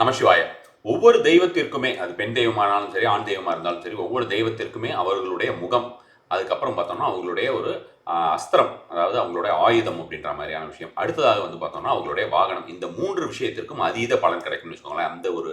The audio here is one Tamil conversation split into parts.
நமசிவாய. ஒவ்வொரு தெய்வத்திற்குமே அது பெண் தெய்வமானாலும் சரி ஆண் தெய்வமாக இருந்தாலும் சரி ஒவ்வொரு தெய்வத்திற்குமே அவர்களுடைய முகம். அதுக்கப்புறம் பார்த்தோம்னா அவங்களுடைய ஒரு அஸ்திரம் அதாவது அவங்களுடைய ஆயுதம் அப்படின்ற மாதிரியான விஷயம். அடுத்ததாக வந்து பார்த்தோம்னா அவங்களுடைய வாகனம். இந்த மூன்று விஷயத்திற்கும் அதீத பலன் கிடைக்கும்னு வச்சுக்கோங்களேன். அந்த ஒரு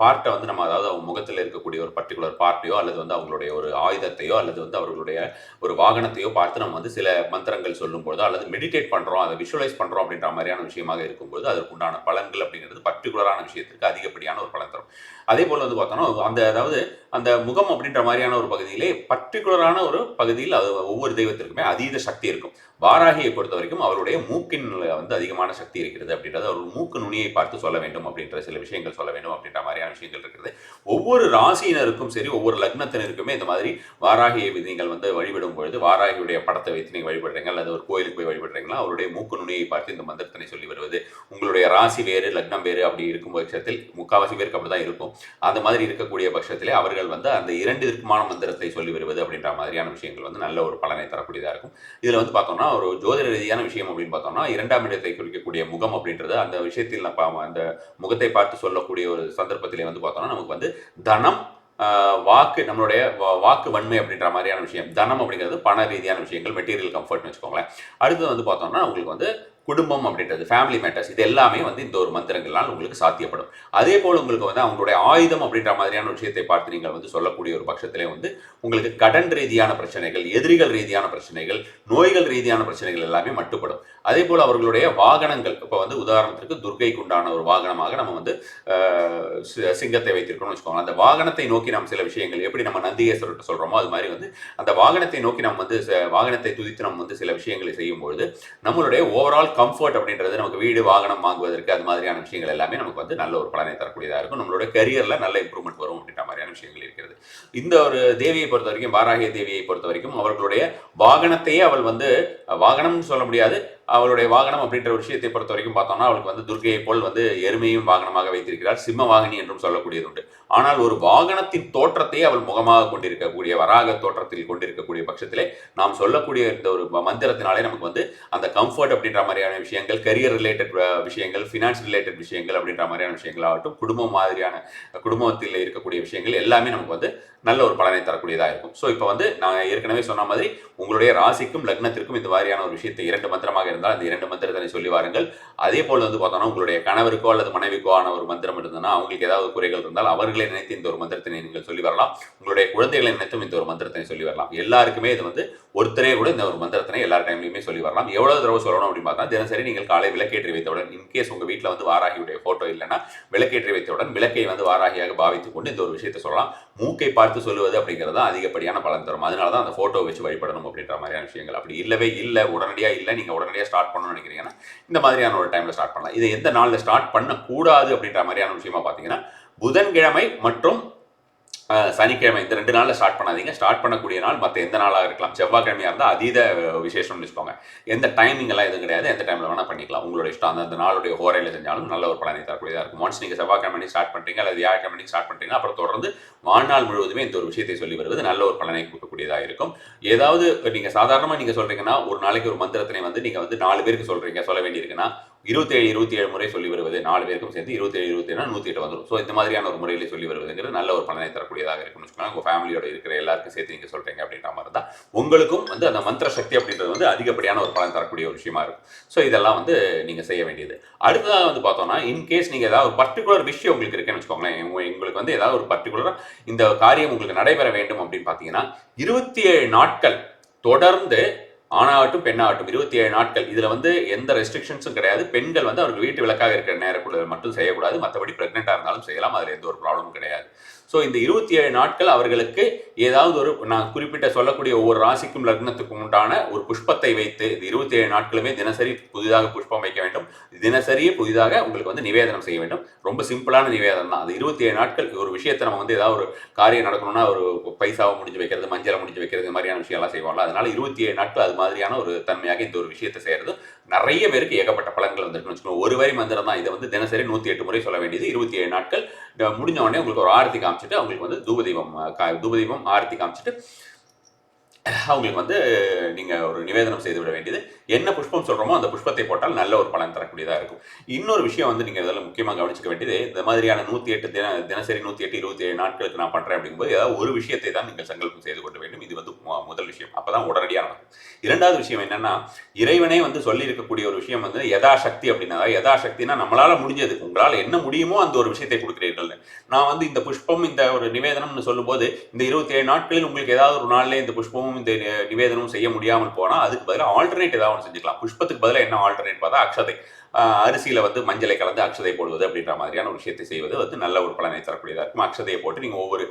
பார்ட்டை வந்து நம்ம அதாவது அவங்க முகத்தில் இருக்கக்கூடிய ஒரு பர்டிகுலர் பார்ட்டையோ அல்லது வந்து அவங்களுடைய ஒரு ஆயுதத்தையோ அல்லது வந்து அவர்களுடைய ஒரு வாகனத்தையோ பார்த்து நம்ம வந்து சில மந்திரங்கள் சொல்லும்போது அல்லது மெடிடேட் பண்ணுறோம் அதை விஷுவலைஸ் பண்ணுறோம் அப்படின்ற மாதிரியான விஷயமாக இருக்கும்போது அதற்கு உண்டான பலன்கள் அப்படிங்கிறது பர்டிகுலரான விஷயத்திற்கு அதிகப்படியான ஒரு பலன் தரும். அதே போல் வந்து பார்த்தோம்னா அந்த அதாவது அந்த முகம் அப்படின்ற மாதிரியான ஒரு பகுதியிலே பர்டிகுலரான ஒரு பகுதியில் அது ஒவ்வொரு தெய்வத்திற்குமே அதீத சக்தி இருக்கும் வாராகியை பொறுத்த வரைக்கும் அவருடைய மூக்கின் வந்து அதிகமான சக்தி இருக்கிறது அப்படின்றது அவர் மூக்கு நுனியை பார்த்து சொல்ல வேண்டும் அப்படின்ற சில விஷயங்கள் சொல்ல வேண்டும் அப்படின்ற மாதிரியான விஷயங்கள் இருக்கிறது. ஒவ்வொரு ராசியினருக்கும் சரி ஒவ்வொரு லக்னத்தினருக்குமே இந்த மாதிரி வாராகியை நீங்கள் வந்து வழிபடும் பொழுது வாராகியுடைய படத்தை வைத்து நீங்கள் வழிபடுறீங்க அல்லது ஒரு கோயிலுக்கு போய் வழிபடுறீங்களா அவருடைய மூக்கு நுனியை பார்த்து இந்த மந்திரத்தினை சொல்லி வருவது. உங்களுடைய ராசி வேறு லக்னம் வேறு அப்படி இருக்கும் பட்சத்தில் முக்காவாசி பேருக்கு அப்படி தான் இருக்கும். அந்த மாதிரி இருக்கக்கூடிய பட்சத்திலே அவர்கள் வந்து அந்த இரண்டு இருக்குமான மந்திரத்தை சொல்லி வருவது அப்படின்ற மாதிரியான விஷயங்கள் வந்து நல்ல ஒரு பலனை தரக்கூடியதாக இருக்கும். இதில் வந்து பார்த்தோம்னா ஒரு ஜோதிட ரீதியான விஷயம் அப்படின்னு பார்த்தோம்னா இரண்டாம் இடத்தை குறிக்கக்கூடிய முகம் அப்படின்றது அந்த விஷயத்தில் நம்ம அந்த முகத்தை பார்த்து சொல்லக்கூடிய ஒரு சந்தர்ப்பத்திலே வந்து பார்த்தோம்னா நமக்கு வந்து தனம் வாக்கு நம்மளுடைய வாக்கு வன்மை அப்படின்ற மாதிரியான விஷயம் தனம் அப்படிங்கிறது பண ரீதியான விஷயங்கள் மெட்டீரியல் கம்ஃபர்ட்னு வச்சுக்கோங்களேன். அடுத்து வந்து பார்த்தோம்னா உங்களுக்கு வந்து குடும்பம் அப்படின்றது ஃபேமிலி மேட்டர்ஸ் இது எல்லாமே வந்து இந்த ஒரு மந்திரங்களால் உங்களுக்கு சாத்தியப்படும். அதே போல் உங்களுக்கு வந்து அவங்களுடைய ஆயுதம் அப்படின்ற மாதிரியான விஷயத்தை பார்த்து நீங்கள் வந்து சொல்லக்கூடிய ஒரு பட்சத்திலே வந்து உங்களுக்கு கடன் ரீதியான பிரச்சனைகள் எதிரிகள் ரீதியான பிரச்சனைகள் நோய்கள் ரீதியான பிரச்சனைகள் எல்லாமே மட்டுப்படும். அதே போல் அவர்களுடைய வாகனங்கள் இப்போ வந்து உதாரணத்திற்கு துர்கைக்கு உண்டான ஒரு வாகனமாக நம்ம வந்து சி- சிங்கத்தை வைத்திருக்கோம்னு வச்சுக்கோங்க அந்த வாகனத்தை நோக்கி நம்ம சில விஷயங்கள் எப்படி நம்ம நந்திகேஸ்வரர்கிட்ட சொல்கிறோமோ அது மாதிரி வந்து அந்த வாகனத்தை நோக்கி நம்ம வந்து ச- வாகனத்தை துதித்து நம்ம வந்து சில விஷயங்களை செய்யும்பொழுது நம்மளுடைய ஓவரால் கம்ஃபர்ட் அப்படின்றது நமக்கு வீடு வாகனம் வாங்குவதற்கு அது மாதிரியான விஷயங்கள் எல்லாமே நமக்கு வந்து நல்ல ஒரு பலனை தரக்கூடியதாக இருக்கும். நம்மளோட கரியரில் நல்ல இம்ப்ரூவ்மெண்ட் வரும் அப்படின்ற மாதிரியான விஷயங்கள் இருக்கிறது. இந்த ஒரு தேவியை பொறுத்த வரைக்கும் வாராகிய தேவியை பொறுத்த வரைக்கும் அவர்களுடைய வாகனத்தையே அவள் வந்து வாகனம்னு சொல்ல முடியாது அவளுடைய வாகனம் அப்படின்ற ஒரு விஷயத்தை பொறுத்த வரைக்கும் பார்த்தோம்னா அவளுக்கு வந்து துர்கையை போல் வந்து எருமையும் வாகனமாக வைத்திருக்கிறார் சிம்ம வாகனி என்றும் சொல்லக்கூடியது உண்டு. ஆனால் ஒரு வாகனத்தின் தோற்றத்தை அவள் முகமாக கொண்டிருக்கக்கூடிய வராக தோற்றத்தில் கொண்டிருக்கக்கூடிய பட்சத்திலே நாம் சொல்லக்கூடிய இந்த ஒரு மந்திரத்தினாலே நமக்கு வந்து அந்த கம்ஃபர்ட் அப்படின்ற மாதிரியான விஷயங்கள் கரியர் ரிலேட்டட் விஷயங்கள் ஃபினான்ஸ் ரிலேட்டட் விஷயங்கள் அப்படின்ற மாதிரியான விஷயங்கள் ஆகட்டும் குடும்பம் மாதிரியான குடும்பத்தில் இருக்கக்கூடிய விஷயங்கள் எல்லாமே நமக்கு வந்து நல்ல ஒரு பலனை தரக்கூடியதாக இருக்கும். ஸோ இப்போ வந்து நான் ஏற்கனவே சொன்ன மாதிரி உங்களுடைய ராசிக்கும் லக்னத்திற்கும் இந்த மாதிரியான ஒரு விஷயத்தை இரண்டு மந்திரமாக இருந்தால் அந்த இரண்டு மந்திரத்தினை சொல்லி வாருங்கள். அதே போல் வந்து பார்த்தோம்னா உங்களுடைய கணவருக்கோ அல்லது மனைவிக்கோ ஆன ஒரு மந்திரம் இருந்ததுன்னா அவங்களுக்கு ஏதாவது குறைகள் இருந்தால் அவர்களை நினைத்து இந்த ஒரு மந்திரத்தினை நீங்கள் சொல்லி வரலாம். உங்களுடைய குழந்தைகளை நினைத்தும் இந்த ஒரு மந்திரத்தினை சொல்லி வரலாம். எல்லாருக்குமே இது வந்து ஒருத்தரே கூட இந்த ஒரு மந்திரத்தினை எல்லா டைம்லையுமே சொல்லி வரலாம். எவ்வளவு தடவை சொல்லணும் அப்படின்னு பார்த்தா தினசரி நீங்கள் காலை விளக்கேற்றி வைத்தவுடன் இன்கேஸ் உங்க வீட்டில் வந்து வாராகியுடைய போட்டோ இல்லைன்னா விளக்கேற்றி வைத்தவுடன் விளக்கை வந்து வாராகியாக பாவித்துக் கொண்டு இந்த ஒரு விஷயத்தை சொல்லலாம். மூக்கை பார்த்து சொல்லுவது அப்படிங்கிறது தான் அதிகப்படியான பலன் தரும். அதனால தான் அந்த ஃபோட்டோ வச்சு வழிபடணும் அப்படின்ற மாதிரியான விஷயங்கள். அப்படி இல்லவே இல்லை உடனடியாக இல்லை நீங்கள் உடனடியாக ஸ்டார்ட் பண்ணணும்னு நினைக்கிறீங்கன்னா இந்த மாதிரியான ஒரு டைமில் ஸ்டார்ட் பண்ணலாம். இது எந்த நாளில் ஸ்டார்ட் பண்ணக்கூடாது அப்படின்ற மாதிரியான விஷயமா பார்த்தீங்கன்னா புதன்கிழமை மற்றும் சனிக்கிழமை இந்த ரெண்டு நாளில் ஸ்டார்ட் பண்ணாதீங்க. ஸ்டார்ட் பண்ணக்கூடிய நாள் மற்ற எந்த நாளாக இருக்கலாம். செவ்வாய்க்கிழமையாக இருந்தால் அதீத விசேஷம்னு வச்சுக்கோங்க. எந்த டைமிங் எல்லாம் எதுவும் கிடையாது. எந்த டைமில் வேணால் பண்ணிக்கலாம். உங்களோட இஷ்டம் அந்த அந்த நாளுடைய ஹோரையில் செஞ்சாலும் நல்ல ஒரு பலனை தரக்கூடியதாக இருக்கும். ஒன்ஸ் நீங்கள் செவ்வாய்க்கிழமை ஸ்டார்ட் பண்ணுறீங்க அல்லது வியாழக்கிழமை ஸ்டார்ட் பண்ணுறீங்க அப்புறம் தொடர்ந்து வாழ்நாள் முழுவதுமே இந்த ஒரு விஷயத்தை சொல்லி வருவது நல்ல ஒரு பலனை கொடுக்கக்கூடியதாக இருக்கும். ஏதாவது நீங்கள் சாதாரணமாக நீங்கள் சொல்கிறீங்கன்னா ஒரு நாளைக்கு ஒரு மந்திரத்தினை வந்து நீங்கள் வந்து நாலு பேருக்கு சொல்கிறீங்க சொல்ல வேண்டியிருக்குன்னா இருபத்தேழு இருபத்தி ஏழு முறை சொல்லி வருவது நாலு பேருக்கும் சேர்ந்து இருபத்தேழு இருபத்தி ஏழு நூற்றி எட்டு வந்துடும் ஸோ இந்த மாதிரியான ஒரு முறையில் சொல்லி வருவதுங்கிறது நல்ல ஒரு பலனை தரக்கூடியதாக இருக்கும்னு வச்சுக்கோங்க உங்கள் ஃபேமிலியோட இருக்கிற எல்லாருக்கும் சேர்த்து நீங்கள் சொல்கிறீங்க அப்படின்ற மாதிரி தான். உங்களுக்கும் வந்து அந்த மந்திர சக்தி அப்படின்றது வந்து அதிகப்படியான ஒரு பலன் தரக்கூடிய ஒரு விஷயமா இருக்கும். ஸோ இதெல்லாம் வந்து நீங்கள் செய்ய வேண்டியது. அடுத்ததாக வந்து பார்த்தோம்னா இன்கேஸ் நீங்கள் ஏதாவது ஒரு பர்டிகுலர் விஷயம் உங்களுக்கு இருக்குன்னு வச்சுக்கோங்களேன். உங்களுக்கு வந்து ஏதாவது ஒரு பர்டிகுலராக இந்த காரியம் உங்களுக்கு நடைபெற வேண்டும் அப்படின்னு பார்த்தீங்கன்னா இருபத்தி ஏழு நாட்கள் தொடர்ந்து ஆணாகட்டும் பெண்ணாகட்டும் இருபத்தி ஏழு நாட்கள். இதில் வந்து எந்த ரெஸ்ட்ரிக்ஷன்ஸும் கிடையாது. பெண்கள் வந்து அவர்கள் வீட்டு விளக்காக இருக்கிற நேரக்குள்ள மட்டும் செய்யக்கூடாது. மற்றபடி ப்ரெக்னெண்ட்டாக இருந்தாலும் செய்யலாம். அதில் எந்த ஒரு ப்ராப்ளமும் கிடையாது. ஸோ இந்த இருபத்தி ஏழு நாட்கள் அவர்களுக்கு ஏதாவது ஒரு நான் குறிப்பிட்ட சொல்லக்கூடிய ஒவ்வொரு ராசிக்கும் லக்னத்துக்கும் உண்டான ஒரு புஷ்பத்தை வைத்து இந்த இருபத்தி ஏழு நாட்களுமே தினசரி புதிதாக புஷ்பம் வைக்க வேண்டும். தினசரியே புதிதாக உங்களுக்கு வந்து நிவேதனம் செய்ய வேண்டும். ரொம்ப சிம்பிளான நிவேதனம் தான். அது இருபத்தி ஏழு நாட்கள் ஒரு விஷயத்தை நம்ம வந்து ஏதாவது ஒரு காரியம் நடக்கணும்னா ஒரு பைசாவை முடிஞ்சு வைக்கிறது மஞ்சளை முடிஞ்சு வைக்கிறது மாதிரியான விஷயம்லாம் செய்வாங்களா அதனால இருபத்தி ஏழு நாட்கள் அது மாதிரியான ஒரு தன்மையாக இந்த ஒரு விஷயத்தை செய்கிறது நிறைய பேருக்கு ஏகப்பட்ட பலன்கள் வந்திருக்குன்னு வச்சுக்கோங்க. ஒரு வரி மந்திரம் தான். இதை வந்து தினசரி நூற்றி எட்டு முறை சொல்ல வேண்டியது. இருபத்தி ஏழு நாட்கள். முடிஞ்ச உடனே உங்களுக்கு ஒரு ஆரத்தி காமிச்சிட்டு அவங்களுக்கு வந்து தூபதீபம் கா- தூபதீபம் ஆரத்தி காமிச்சிட்டு அவங்களுக்கு வந்து நீங்கள் ஒரு நிவேதனம் செய்து விட வேண்டியது. என்ன புஷ்பம் சொல்கிறோமோ அந்த புஷ்பத்தை போட்டால் நல்ல ஒரு பலன் தரக்கூடியதாக இருக்கும். இன்னொரு விஷயம் வந்து நீங்கள் இதில் முக்கியமாக கவனிச்சிக்க வேண்டியது இந்த மாதிரியான நூற்றி எட்டு தின தினசரி நூற்றி எட்டு இருபத்தி ஏழு நாட்களுக்கு நான் பண்ணுறேன் அப்படிங்கும்போது ஏதாவது ஒரு விஷயத்தை தான் நீங்கள் சங்கல்பம் செய்து கொள்ள வேண்டும். இது வந்து முதல் விஷயம். அப்போ தான் உடனடியாக நடக்கும் இரண்டாவது விஷயம் என்னென்னா இறைவனே வந்து சொல்லி இருக்கக்கூடிய ஒரு விஷயம் வந்து யதாசக்தி அப்படின்னா யதாசக்தினா நம்மளால் முடிஞ்சது. உங்களால் என்ன முடியுமோ அந்த ஒரு விஷயத்தை கொடுக்குறீர்கள் நான் வந்து இந்த புஷ்பம் இந்த ஒரு நிவேதனம்னு சொல்லும்போது இந்த இருபத்தி ஏழு நாட்களில் உங்களுக்கு ஏதாவது ஒரு நாளில் இந்த புஷ்பமும் இந்த நிவேதனமும் செய்ய முடியாமல் போனால் அதுக்கு பதிலாக ஆல்டர்னேட் ஏதாவது ஒன்று செஞ்சுக்கலாம். புஷ்பத்துக்கு பதிலாக என்ன ஆல்டர்னேட் பார்த்தா அக்ஷதை. அரிசியில் வந்து மஞ்சளை கலந்து அக்ஷதை போடுவது அப்படின்ற மாதிரியான ஒரு விஷயத்தை செய்வது வந்து நல்ல ஒரு பலனை தரக்கூடியதாக இருக்கும். அக்ஷதையை போட்டு நீங்கள் ஒவ்வொரு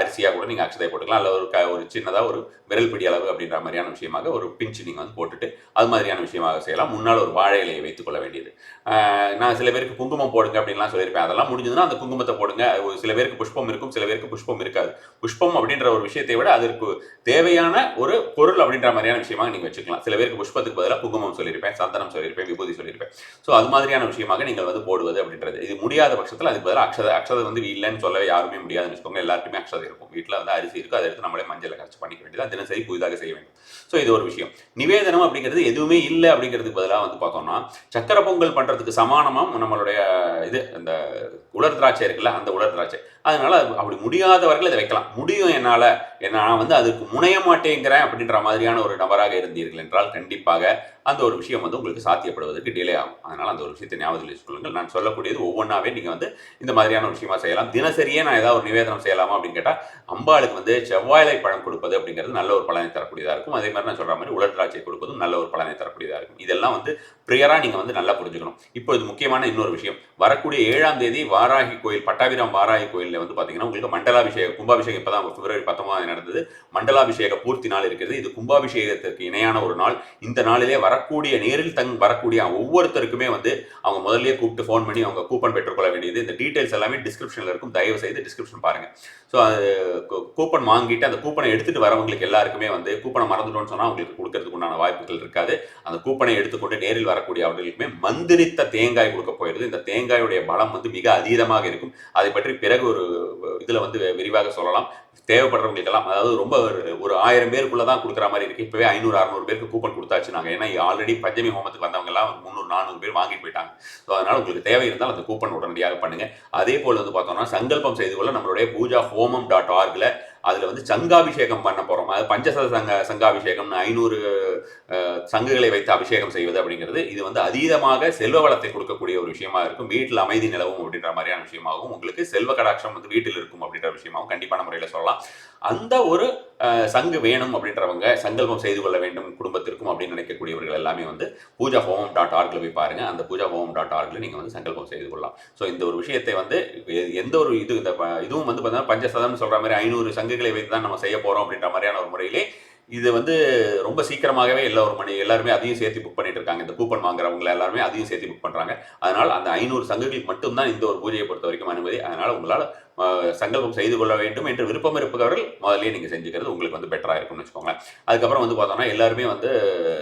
அரிசியாக கூட நீங்கள் அக்ஷதை போட்டுக்கலாம். அல்ல ஒரு க ஒரு சின்னதாக ஒரு விரல் பிடி அளவு அப்படின்ற மாதிரியான விஷயமாக ஒரு பிஞ்சு நீங்கள் வந்து போட்டுட்டு அது மாதிரியான விஷயமாக செய்யலாம். முன்னால் ஒரு வாழை இலையை வைத்துக் கொள்ள வேண்டியது. நான் சில பேருக்கு குங்குமம் போடுங்க அப்படின்லாம் சொல்லியிருப்பேன். அதெல்லாம் முடிஞ்சதுன்னா அந்த குங்குமத்தை போடுங்க. ஒரு சில பேருக்கு புஷ்பம் இருக்கும் சில பேருக்கு புஷ்பம் இருக்காது. புஷ்பம் அப்படின்ற ஒரு விஷயத்தை விட அதற்கு தேவையான ஒரு பொருள் அப்படின்ற மாதிரியான விஷயமாக நீங்கள் வச்சுக்கலாம். சில பேருக்கு புஷ்பத்துக்கு பதிலாக குங்குமம் சொல்லியிருப்பேன் சந்தனம் சொல்லியிருப்பேன் விபூதி சொல்லியிருப்பேன். ஸோ அது மாதிரியான விஷயமாக நீங்கள் வந்து போடுவது அப்படின்றது. இது முடியாத பட்சத்தில் அதுக்கு பதிலாக அக்ஷதை அக்ஷதை வந்து இல்லைன்னு சொல்லவே யாருமே முடியாதுன்னு வச்சுக்கோங்க. எல்லாருக்குமே அக்ஷதை இருக்கும். வீட்டில் வந்து அரிசி இருக்குது அதை எடுத்து நம்மளே மஞ்சள் கரைச்சி பண்ணிக்க வேண்டியது தினசரி புதிதாக செய்ய வேண்டும். ஸோ இது ஒரு விஷயம். நிவேதனம் அப்படிங்கிறது எதுவுமே இல்லை அப்படிங்கிறதுக்கு பதிலாக வந்து பார்த்தோம்னா சக்கரை பொங்கல் பண்ணுறதுக்கு சமானமாக நம்மளுடைய இது அந்த உலர் திராட்சை இருக்குல்ல அந்த உலர் திராட்சை. அதனால அது அப்படி முடியாதவர்கள் இதை வைக்கலாம். முடியும் என்னால் நான் வந்து அதுக்கு முனைய மாட்டேங்கிறேன் அப்படின்ற மாதிரியான ஒரு நபராக இருந்தீர்கள் என்றால் கண்டிப்பாக அந்த ஒரு விஷயம் வந்து உங்களுக்கு சாத்தியப்படுவதற்கு டிலே ஆகும். அதனால் அந்த ஒரு விஷயத்தை ஞாபகத்தில் வச்சுக்கொள்ளுங்கள். நான் சொல்லக்கூடியது ஒவ்வொன்றாவே நீங்கள் வந்து இந்த மாதிரியான விஷயமா செய்யலாம். தினசரியே நான் ஏதாவது ஒரு நிவேதனம் செய்யலாமா அப்படின்னு கேட்டால் அம்பாளுக்கு வந்து செவ்வாயிலை பழம் கொடுப்பது அப்படிங்கிறது நல்ல ஒரு பலனை தரக்கூடியதாக இருக்கும். அதே மாதிரி நான் சொல்கிற மாதிரி உலர் திராட்சை கொடுப்பதும் நல்ல ஒரு பலனை தரக்கூடியதாக இருக்கும். இதெல்லாம் வந்து ப்ரியராக நீங்கள் வந்து நல்லா புரிஞ்சுக்கணும். இப்போ இது முக்கியமான இன்னொரு விஷயம். வரக்கூடிய ஏழாம் தேதி வாராகி கோயில் பட்டாபிராம் வாராகி கோயிலில் வந்து பார்த்தீங்கன்னா உங்களுக்கு மண்டலாபிஷேகம் கும்பாபிஷேகம் இப்போ தான் பிப்ரவரி பத்தொன்பதாம் நடந்தது. மண்டலாபிஷேக பூர்த்தி நாள் இருக்கிறது. இது கும்பாபிஷேகத்திற்கு இணையான ஒரு நாள். இந்த நாளிலே வரக்கூடிய நேரில் தங் வரக்கூடிய ஒவ்வொருத்தருக்குமே வந்து அவங்க முதல்லயே கூப்பிட்டு ஃபோன் பண்ணி அவங்க கூப்பன் பெற்றுக்கொள்ள வேண்டியது. இந்த டீடைல்ஸ் எல்லாமே டிஸ்கிரிப்ஷனில் இருக்கும். தயவு செய்து டிஸ்கிரிப்ஷன் பாருங்க. ஸோ அது கூப்பன் வாங்கிட்டு அந்த கூப்பனை எடுத்துகிட்டு வரவங்களுக்கு எல்லாருக்குமே வந்து கூப்பனை மறந்துட்டோம்னு சொன்னால் அவங்களுக்கு கொடுக்கறதுக்கு உண்டான வாய்ப்புகள் இருக்காது. அந்த கூப்பனை எடுத்துக்கொண்டு நேரில் வரக்கூடிய அவர்களுக்குமே மந்திரித்த தேங்காய் கொடுக்க போயிடுது. இந்த தேங்காயுடைய பலம் வந்து மிக அதீதமாக இருக்கும். அதை பற்றி பிறகு ஒரு இதில் வந்து விரிவாக சொல்லலாம். தேவைப்படுறவங்களுக்கெல்லாம் அதாவது ரொம்ப ஒரு- ஒரு ஆயிரம் பேருக்குள்ள தான் கொடுக்குற மாதிரி இருக்குது இப்போவே ஐநூறு அறநூறு பேருக்கு கூப்பன் கொடுத்தாச்சு நாங்கள் ஏன்னா ஆல்ரெடி பஞ்சமி ஹோமத்துக்கு வந்தவங்கலாம் முந்நூறு நானூறு பேர் வாங்கிட்டு போயிட்டாங்க. ஸோ அதனால் உங்களுக்கு தேவை இருந்தால் அந்த கூப்பன் உடனடியாக பண்ணுங்கள் அதே போல் வந்து பார்த்தோம்னா சங்கல்பம் செய்து கொள்ள நம்மளுடைய பூஜா ஹோமம் டாட் ஆர்கில் அதில் வந்து சங்காபிஷேகம் பண்ண போகிறோம் அது பஞ்சசத சங்க சங்காபிஷேகம்னு ஐநூறு அஹ், சங்குகளை வைத்து அபிஷேகம் செய்வது அப்படிங்கிறது இது வந்து அதீதமாக செல்வ வளத்தை கொடுக்கக்கூடிய ஒரு விஷயமா இருக்கும். வீட்டில் அமைதி நிலவும் அப்படின்ற மாதிரியான விஷயமாகவும் உங்களுக்கு செல்வ கடாட்சம் வந்து வீட்டில் இருக்கும் அப்படின்ற விஷயமாகவும் கண்டிப்பான முறையில் சொல்லலாம். அந்த ஒரு சங்கு வேணும் அப்படின்றவங்க சங்கல்பம் செய்து கொள்ள வேண்டும் குடும்பத்திற்கும் அப்படின்னு நினைக்கக்கூடியவர்கள் எல்லாமே வந்து பூஜா ஹோமம் டாட் ஆர்கில் போய் பாருங்க. அந்த பூஜா ஹோமம் டாட் ஆர்கில் நீங்கள் வந்து சங்கல்பம் செய்து கொள்ளலாம். ஸோ இந்த ஒரு விஷயத்தை வந்து எந்த ஒரு இது இந்த இதுவும் வந்து பார்த்தீங்கன்னா பஞ்சசதம்னு சொல்கிற மாதிரி ஐநூறு சங்குகளை வைத்து தான் நம்ம செய்ய போகிறோம் அப்படின்ற மாதிரியான ஒரு முறையிலே இது வந்து ரொம்ப சீக்கிரமாகவே எல்லா ஒரு மணி எல்லாருமே அதையும் சேர்த்து புக் பண்ணிட்டு இருக்காங்க. இந்த கூப்பன் வாங்குறவங்க எல்லாருமே அதையும் சேர்த்து புக் பண்ணுறாங்க அதனால் அந்த ஐநூறு சங்குகளுக்கு மட்டும்தான் இந்த ஒரு பூஜையை பொறுத்த வரைக்கும் அனுமதி. அதனால் உங்களால் சங்கல்பம் செய்து கொள்ள வேண்டும் என்று விருப்பம் இருப்பவர்கள் முதல்லயே நீங்கள் செஞ்சுக்கிறது உங்களுக்கு வந்து பெட்டராக இருக்கும்னு வச்சுக்கோங்களேன். அதுக்கப்புறம் வந்து பார்த்தோம்னா எல்லாருமே வந்து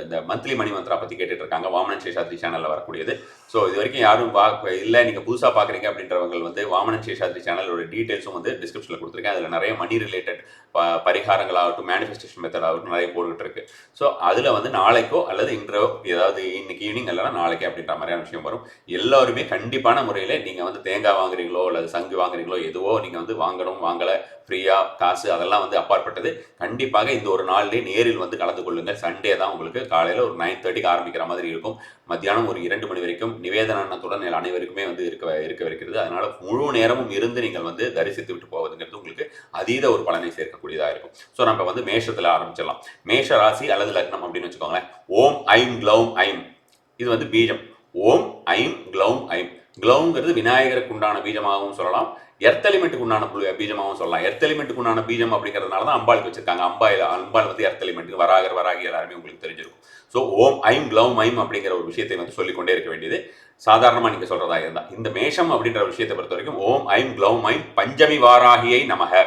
இந்த மந்த்லி மணி மந்த்ரா பற்றி கேட்டுட்டு இருக்காங்க. வாமனன் சேஷாத்ரி சேனலில் வரக்கூடியது. ஸோ இது வரைக்கும் யாரும் பா இல்லை நீங்கள் புதுசாக பார்க்குறீங்க அப்படின்றவங்க வந்து வாமனன் சேஷாத்ரி சேனலோட டீட்டெயில்ஸும் வந்து டிஸ்கிரிப்ஷனில் கொடுத்துருக்கேன். அதில் நிறைய மணி ரிலேட்டட் பரிகாரங்களாகட்டும் மேனிஃபெஸ்டேஷன் மெத்தட் ஆகட்டும் நிறைய போட்டுக்கிட்டு இருக்கு. ஸோ அதில் வந்து நாளைக்கோ அல்லது இன்றோ ஏதாவது இன்னைக்கு ஈவினிங் இல்லைனா நாளைக்கே அப்படின்ற மாதிரியான விஷயம் வரும். எல்லாருமே கண்டிப்பான முறையில் நீங்கள் வந்து தேங்காய் வாங்குறீங்களோ அல்லது சங்கு வாங்குறீங்களோ எதுவோ நீங்கள் வந்து வாங்கணும் வாங்கலை ஃப்ரீயாக காசு அதெல்லாம் வந்து அப்பாற்பட்டது. கண்டிப்பாக இந்த ஒரு நாள்லேயே நேரில் வந்து கலந்து கொள்ளுங்கள். சண்டே தான் உங்களுக்கு காலையில் ஒரு நைன் தேர்ட்டிக்கு ஆரம்பிக்கிற மாதிரி இருக்கும். மத்தியானம் ஒரு இரண்டு மணி வரைக்கும் நிவேதனத்துடன் அனைவருக்குமே வந்து இருக்க இருக்கவிருக்கிறது. அதனால் முழு நேரமும் இருந்து நீங்கள் வந்து தரிசித்து விட்டு போவதுங்கிறது உங்களுக்கு அதீத ஒரு பலனை சேர்க்கக்கூடியதாக இருக்கும். ஸோ நம்ம வந்து மேஷத்தில் ஆரம்பிச்சிடலாம். மேஷ ராசி அல்லது லக்னம் அப்படின்னு வச்சுக்கோங்களேன். ஓம் ஐம் க்ளௌம் ஐம். இது வந்து பீஜம். ஓம் ஐம் க்ளௌம் ஐம். க்ளௌங்கிறது விநாயகருக்கு உண்டான பீஜமாகவும் சொல்லலாம். எர்த் எலிமெண்ட்டுக்கு உண்டான பீஜமாகவும் சொல்லலாம். எர்த் எலிமெண்ட்டுக்கு உண்டான பீஜம் அப்படிங்கிறதுனால தான் அம்பாளுக்கு வச்சிருக்காங்க. அம்பாயில் அம்பாள் வந்து எர்த் எலிமெண்ட்டுக்கு வராகர் வராகி எல்லாருமே உங்களுக்கு தெரிஞ்சிருக்கும். ஸோ ஓம் ஐம் க்ளவ் ஐம் அப்படிங்கிற ஒரு விஷயத்தை வந்து சொல்லிக்கொண்டே இருக்க வேண்டியது. சாதாரணமாக நீங்கள் சொல்கிறதா இருந்தால் இந்த மேஷம் அப்படின்ற விஷயத்தை பொறுத்த வரைக்கும் ஓம் ஐம் க்ளவ் ஐம் பஞ்சமி வாராகியை நமக.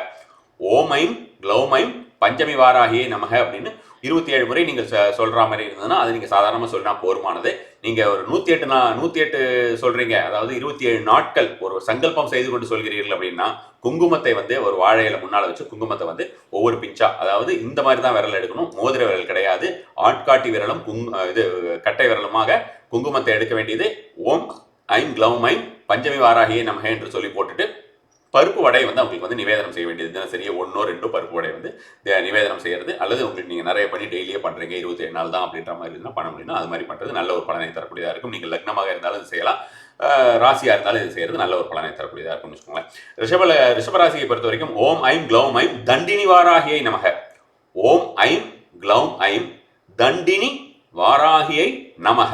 ஓம் ஐம் க்ளவ் ஐம் பஞ்சமி வாராகியே நமக அப்படின்னு இருபத்தி ஏழு முறை நீங்கள் சொல்கிற மாதிரி இருந்ததுன்னா அது நீங்கள் சாதாரணமாக சொல்லினா போருமானது. நீங்கள் ஒரு நூற்றி எட்டு நா நூற்றி எட்டு சொல்கிறீங்க அதாவது இருபத்தி ஏழு நாட்கள் ஒரு சங்கல்பம் செய்து கொண்டு சொல்கிறீர்கள் அப்படின்னா குங்குமத்தை வந்து ஒரு வாழையில முன்னால் வச்சு குங்குமத்தை வந்து ஒவ்வொரு பிஞ்சா அதாவது இந்த மாதிரி தான் விரல் எடுக்கணும். மோதிர விரல் கிடையாது. ஆட்காட்டி விரலும் குங் இது கட்டை விரலுமாக குங்குமத்தை எடுக்க வேண்டியது. ஓம் ஐம் க்ளவ் ஐம் பஞ்சமி வாராகியே நமக என்று சொல்லி போட்டுட்டு பருப்பு வடை வந்து அவங்களுக்கு வந்து நிவேதனம் செய்ய வேண்டியது. தினசரியே ஒன்றோ ரெண்டோ பருப்பு வடை வந்து நிவேதனம் செய்யறது. அல்லது உங்களுக்கு நீங்கள் நிறைய பண்ணி டெய்லியே பண்ணுறீங்க இருபத்தேழு நாள் தான் அப்படின்ற மாதிரி இருந்தால் பண்ண முடியும்னா அது மாதிரி பண்ணுறது நல்ல ஒரு பலனை தரக்கூடியதாக இருக்கும். நீங்கள் லக்னமாக இருந்தாலும் இது செய்யலாம். ராசியாக இருந்தாலும் இது செய்யறது நல்ல ஒரு பலனை தரக்கூடியதாக இருக்கும்னு வச்சுக்கோங்களேன். ரிஷபல ரிஷபராசியை பொறுத்த வரைக்கும் ஓம் ஐம் க்ளௌம் ஐம் தண்டினி வாராகியை நமக. ஓம் ஐம் க்ளௌம் ஐம் தண்டினி வாராகியை நமக.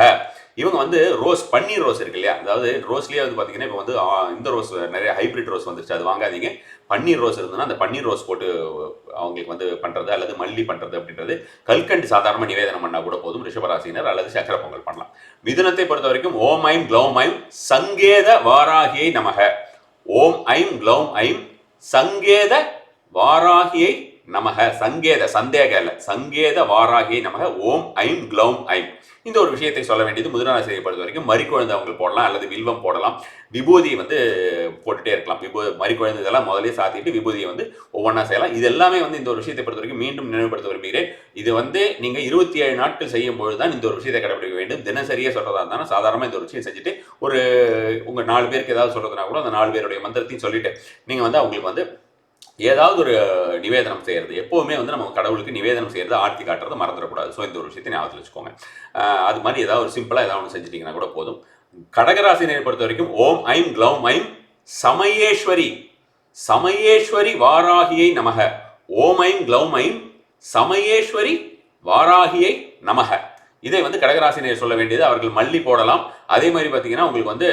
இவங்க வந்து ரோஸ் பன்னீர் ரோஸ் இருக்கு இல்லையா? அதாவது ரோஸ்லேயே வந்து பார்த்தீங்கன்னா இப்போ வந்து இந்த ரோஸ் நிறைய ஹைபிரிட் ரோஸ் வந்துருச்சு. அது வாங்காதீங்க. பன்னீர் ரோஸ் இருந்ததுன்னா அந்த பன்னீர் ரோஸ் போட்டு அவங்களுக்கு வந்து பண்ணுறது அல்லது மல்லி பண்ணுறது அப்படின்றது கல்கண்டு சாதாரண நிவேதனம் பண்ணால் கூட போதும். ரிஷபராசினர் அல்லது சக்கர பொங்கல் பண்ணலாம். மிதுனத்தை பொறுத்த வரைக்கும் ஓம் ஐம் க்ளௌம் ஐம் சங்கேத வாராகியை நமக. ஓம் ஐம் க்ளௌம் ஐம் சங்கேத வாராகியை நமக சங்கேத சந்தேக அல்ல சங்கேத வாராகி நமக ஓம் ஐம் க்ளௌம் ஐம். இந்த ஒரு விஷயத்தை சொல்ல வேண்டியது முதலாசிரியை பொறுத்த வரைக்கும் மறிக்குழந்தை அவங்க போடலாம் அல்லது வில்வம் போடலாம். விபூதி வந்து போட்டுட்டே இருக்கலாம். விபூ மறிக்குழந்தை இதெல்லாம் முதலே சாத்திட்டு விபூதியை வந்து ஒவ்வொன்றா செய்யலாம். இது எல்லாமே வந்து இந்த ஒரு விஷயத்தை பொறுத்த வரைக்கும் மீண்டும் நினைவுபடுத்த விரும்புகிறேன். இது வந்து நீங்கள் இருபத்தி ஏழு நாட்கள் செய்யும் பொழுது தான் இந்த ஒரு விஷயத்தை கடைபிடிக்க வேண்டும். தினசரியாக சொல்கிறதா இருந்தாலும் சாதாரணமாக இந்த ஒரு விஷயம் செஞ்சுட்டு ஒரு உங்கள் நாலு பேருக்கு ஏதாவது சொல்கிறதுனா கூட அந்த நாலு பேருடைய மந்திரத்தையும் சொல்லிட்டு நீங்கள் வந்து அவங்களுக்கு வந்து ஏதாவது ஒரு நிவேதனம் செய்கிறது எப்போவுமே வந்து நம்ம கடவுளுக்கு நிவேதனம் செய்கிறது ஆர்த்தி காட்டுறது மறந்துடக்கூடாது. ஸோ இந்த ஒரு விஷயத்தை ஞாபகத்தில் வச்சுக்கோங்க. அது மாதிரி ஏதாவது ஒரு சிம்பிளாக ஏதாவது ஒன்று செஞ்சிட்டிங்கன்னா கூட போதும். கடகராசினை பொறுத்த வரைக்கும் ஓம் ஐம் க்ளௌம் ஐம் சமயேஸ்வரி. சமயேஸ்வரி வாராகியை நமக. ஓம் ஐம் க்ளௌம் ஐம் சமயேஸ்வரி வாராகியை நமக. இதை வந்து கடகராசினியர் சொல்ல வேண்டியது அவர்கள் மல்லி போடலாம். அதே மாதிரி பார்த்தீங்கன்னா உங்களுக்கு வந்து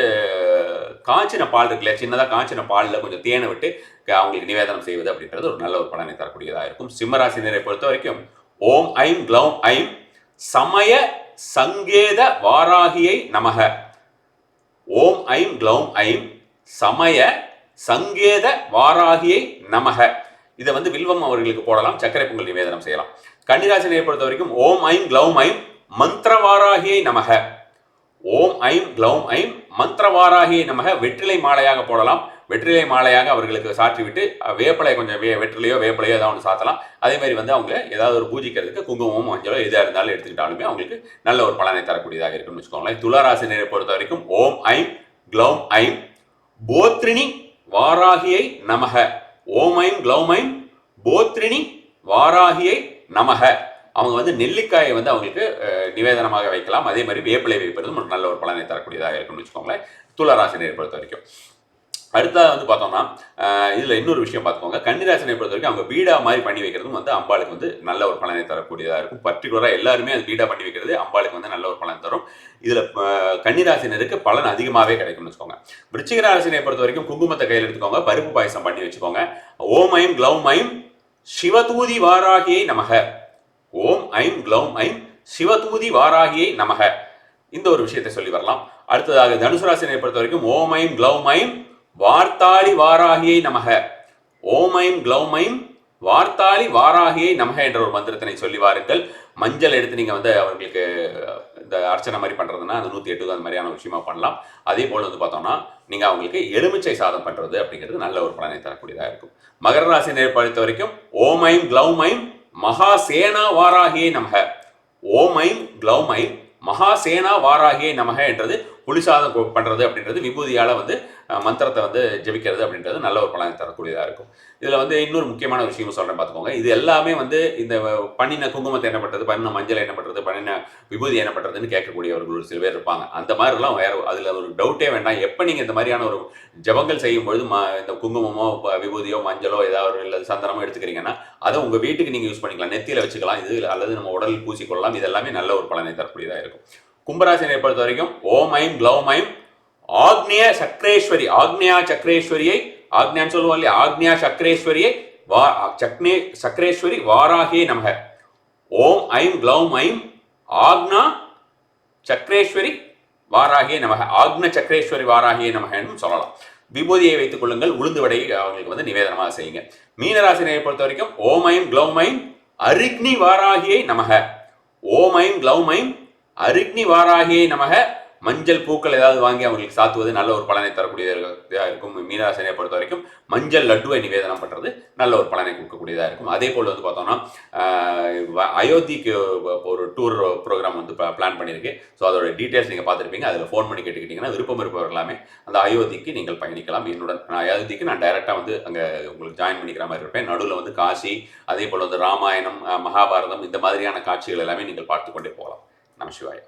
காய்ச்சின பால் இருக்குல்ல சின்னதாக காய்ச்சின பாலில் கொஞ்சம் தேனை விட்டு அவங்களுக்கு நிவேதனம் செய்வது அப்படின்றது ஒரு நல்ல ஒரு பலனை தரக்கூடியதாக இருக்கும். சிம்மராசினரை பொறுத்த வரைக்கும் ஓம் ஐம் க்ளௌம் ஐம் சமய சங்கேத வாராகியை நமக. ஓம் ஐம் க்ளௌம் ஐம் சமய சங்கேத வாராகியை நமக. இதை வந்து வில்வம் அவர்களுக்கு போடலாம் சக்கரை பொங்கல் நிவேதனம் செய்யலாம். கன்னிராசினியை பொறுத்த வரைக்கும் ஓம் ஐம் க்ளௌம் ஐம் மந்திரவாராகியை நமக. ஓம் ஐம் க்ளௌம் ஐம் மந்திரவாராகிய நமக வெற்றிலை மாலையாக போடலாம். வெற்றிலை மாலையாக அவர்களுக்கு சாற்றிவிட்டு வேப்பிலை கொஞ்சம் வே வெற்றிலையோ வேப்பிலையோ ஏதாவது ஒன்று சாத்தலாம். அதே மாதிரி வந்து அவங்க ஏதாவது ஒரு பூஜிக்கிறதுக்கு குங்குமமும் மஞ்சளோ எதாக இருந்தாலும் எடுத்துக்கிட்டாலுமே அவங்களுக்கு நல்ல ஒரு பலனை தரக்கூடியதாக இருக்கும்னு வச்சுக்கோங்களேன். துளாராசினரை பொறுத்த வரைக்கும் ஓம் ஐம் க்ளௌம் ஐம் போத்ரினி வாராகியை நமக. ஓம் ஐம் க்ளௌம் ஐம் போத்ரினி வாராகியை நமக. அவங்க வந்து நெல்லிக்காயை வந்து அவங்களுக்கு நிவேதனமாக வைக்கலாம். அதே மாதிரி வேப்பிலை வைப்பதும் ஒரு நல்ல ஒரு பலனை தரக்கூடியதாக இருக்கும்னு வச்சுக்கோங்களேன். துளராசினியை பொறுத்த வரைக்கும். அடுத்தது வந்து பார்த்தோம்னா இதில் இன்னொரு விஷயம் பார்த்துக்கோங்க. கன்னிராசனை பொறுத்த வரைக்கும் அவங்க வீடா மாதிரி பண்ணி வைக்கிறதும் வந்து அம்பாளுக்கு வந்து நல்ல ஒரு பலனை தரக்கூடியதாக இருக்கும். பர்டிகுலராக எல்லாருமே அது வீடா பண்ணி வைக்கிறது அம்பாளுக்கு வந்து நல்ல ஒரு பலன் தரும். இதில் கன்னிராசினருக்கு பலன் அதிகமாகவே கிடைக்கும்னு வச்சுக்கோங்க. விருச்சிக ராசினை பொறுத்த வரைக்கும் குங்குமத்தை கையில் எடுத்துக்கோங்க. பருப்பு பாயசம் பண்ணி வச்சுக்கோங்க. ஓமயம் க்ளவ் மயம் சிவதூதி வாராகியை நமக. ஓம் ஐம் க்ளௌம் ஐம் சிவதூதி வாராகியை நமக. இந்த ஒரு விஷயத்தை சொல்லி வரலாம். அடுத்ததாக தனுசு ராசினை பொறுத்த வரைக்கும் ஓம் ஐம் க்ளௌம் ஐம் வார்த்தாளி வாராகியை நமக. ஓம் ஐம் க்ளௌம் ஐம் வார்த்தாளி வாராகியை நமக என்ற ஒரு மந்திரத்தினை சொல்லி வாருங்கள். மஞ்சள் எடுத்து நீங்கள் வந்து அவர்களுக்கு இந்த அர்ச்சனை மாதிரி பண்ணுறதுனா அந்த நூற்றி எட்டு அந்த மாதிரியான விஷயமா பண்ணலாம். அதே போல் வந்து பார்த்தோம்னா நீங்கள் அவங்களுக்கு எலுமிச்சை சாதம் பண்ணுறது அப்படிங்கிறது நல்ல ஒரு பலனை தரக்கூடியதாக இருக்கும். மகர ராசி பொறுத்த வரைக்கும் ஓம் ஐம் க்ளௌம் ஐம் மகா சேனா வாராகியை நமக. ஓம் ஐம் க்ளௌம் ஐம் மகா சேனா வாராகியை நமக என்றது புளிசாதம் பண்ணுறது அப்படின்றது விபூதியால் வந்து மந்திரத்தை வந்து ஜெபிக்கிறது அப்படின்றது நல்ல ஒரு பலனை தரக்கூடியதாக இருக்கும். இதில் வந்து இன்னொரு முக்கியமான விஷயம் சொல்கிறேன் பார்த்துக்கோங்க. இது எல்லாமே வந்து இந்த பண்ணின குங்குமத்தை என்ன பண்ணுறது பண்ணின மஞ்சள் என்ன பண்ணுறது பண்ணின விபூதி என்ன பண்ணுறதுன்னு கேட்கக்கூடியவர்கள் ஒரு சில பேர் இருப்பாங்க. அந்த மாதிரிலாம் வேறு அதில் ஒரு டவுட்டே வேண்டாம். எப்போ நீங்கள் இந்த மாதிரியான ஒரு ஜபங்கள் செய்யும்பொழுது ம- இந்த குங்குமமோ விபூதியோ மஞ்சளோ ஏதாவது ஒரு இல்லை சந்தனமோ எடுத்துக்கிறீங்கன்னா அதை உங்கள் வீட்டுக்கு நீங்கள் யூஸ் பண்ணிக்கலாம். நெத்தியில் வச்சுக்கலாம். இது அல்லது நம்ம உடலில் பூசிக்கொள்ளலாம். இது எல்லாமே நல்ல ஒரு பலனை தரக்கூடியதாக இருக்கும். கும்பராசினை பொறுத்த வரைக்கும் ஓம் ஐம் க்ளௌம் ஐம். ஆக்னிய சக்ரேஸ்வரி ஆக்னியா சக்ரேஸ்வரியை ஆக்னியான்னு சொல்லுவோம் இல்லையா? ஆக்னியா சக்ரேஸ்வரியை வா சக்னே சக்ரேஸ்வரி வாராகியே நமக. ஓம் ஐம் க்ளௌம் ஐம். ஆக்னா சக்ரேஸ்வரி வாராகியே நமக. ஆக்ன சக்ரேஸ்வரி வாராகியே நமகன்னு சொல்லலாம். விபூதியை வைத்துக் கொள்ளுங்கள் உளுந்து வடை அவங்களுக்கு வந்து நிவேதனமாக செய்யுங்க. மீனராசினியை பொறுத்த வரைக்கும் ஓமைம் க்ளௌமைம் அரிக்னி வாராகியை நமக. ஓமைம் க்ளௌமைம் அருக்னி வாராகியை நமக மஞ்சள் பூக்கள் ஏதாவது வாங்கி அவங்களுக்கு சாத்துவது நல்ல ஒரு பலனை தரக்கூடியதாக இருக்கும். மீனராசனையை பொறுத்த வரைக்கும் மஞ்சள் லட்டுவை நிவேதனம் பண்ணுறது நல்ல ஒரு பலனை கொடுக்கக்கூடியதாக இருக்கும். அதே போல் வந்து பார்த்தோம்னா அயோத்திக்கு ஒரு டூர் ப்ரோக்ராம் வந்து பிளான் பண்ணியிருக்கு. ஸோ அதோட டீட்டெயில்ஸ் நீங்கள் பார்த்துருப்பீங்க. அதில் ஃபோன் பண்ணி கேட்டுக்கிட்டிங்கன்னா விருப்பம் இருப்பவர்களாமே எல்லாமே அந்த அயோத்திக்கு நீங்கள் பயணிக்கலாம். என்னுடன் நான் அயோத்திக்கு நான் டைரெக்டாக வந்து அங்கே உங்களுக்கு ஜாயின் பண்ணிக்கிற மாதிரி இருப்பேன். நடுவில் வந்து காசி அதே போல் வந்து ராமாயணம் மகாபாரதம் இந்த மாதிரியான காட்சிகள் எல்லாமே நீங்கள் பார்த்து கொண்டே போகலாம். நம சிவாய